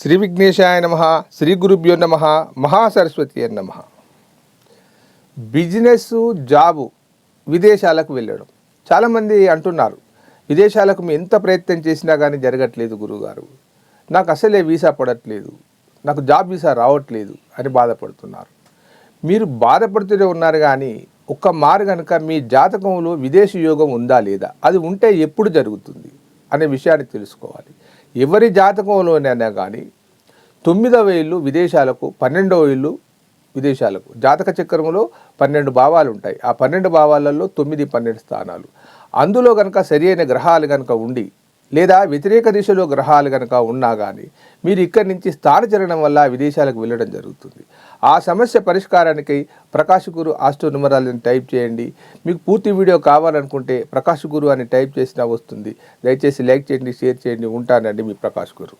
శ్రీ విఘ్నేశాయ నమ శ్రీ గురుభ్యో నమ మహాసరస్వతి నమ. బిజినెస్ జాబు విదేశాలకు వెళ్ళడం. చాలామంది అంటున్నారు విదేశాలకు మేము ఎంత ప్రయత్నం చేసినా కానీ జరగట్లేదు గురువుగారు నాకు అసలే వీసా పడట్లేదు నాకు జాబ్ వీసా రావట్లేదు అని బాధపడుతున్నారు. మీరు బాధపడుతూనే ఉన్నారు కానీ ఒక్క మారు కనుక మీ జాతకంలో విదేశీ యోగం ఉందా లేదా? అది ఉంటే ఎప్పుడు జరుగుతుంది? అనే విషయాన్ని తెలుసుకోవాలి. ఎవరి జాతకంలోనైనా కానీ తొమ్మిదవ ఇల్లు విదేశాలకు పన్నెండవ ఇల్లు విదేశాలకు. జాతక చక్రంలో పన్నెండు భావాలు ఉంటాయి. ఆ పన్నెండు భావాలలో తొమ్మిది పన్నెండు స్థానాలు. అందులో కనుక సరి అయిన గ్రహాలు కనుక ఉండి లేదా వ్యతిరేక దిశలో గ్రహాలు కనుక ఉన్నా కానీ మీరు ఇక్కడి నుంచి స్థానచలనం వల్ల విదేశాలకు వెళ్ళడం జరుగుతుంది. ఆ సమస్య పరిష్కారానికి ప్రకాశ్ గురు ఆస్ట్రో నుమరాలని టైప్ చేయండి. మీకు పూర్తి వీడియో కావాలనుకుంటే ప్రకాష్ గురు అని టైప్ చేసినా వస్తుంది. దయచేసి లైక్ చేయండి షేర్ చేయండి. ఉంటానండి మీ ప్రకాశ్ గురు.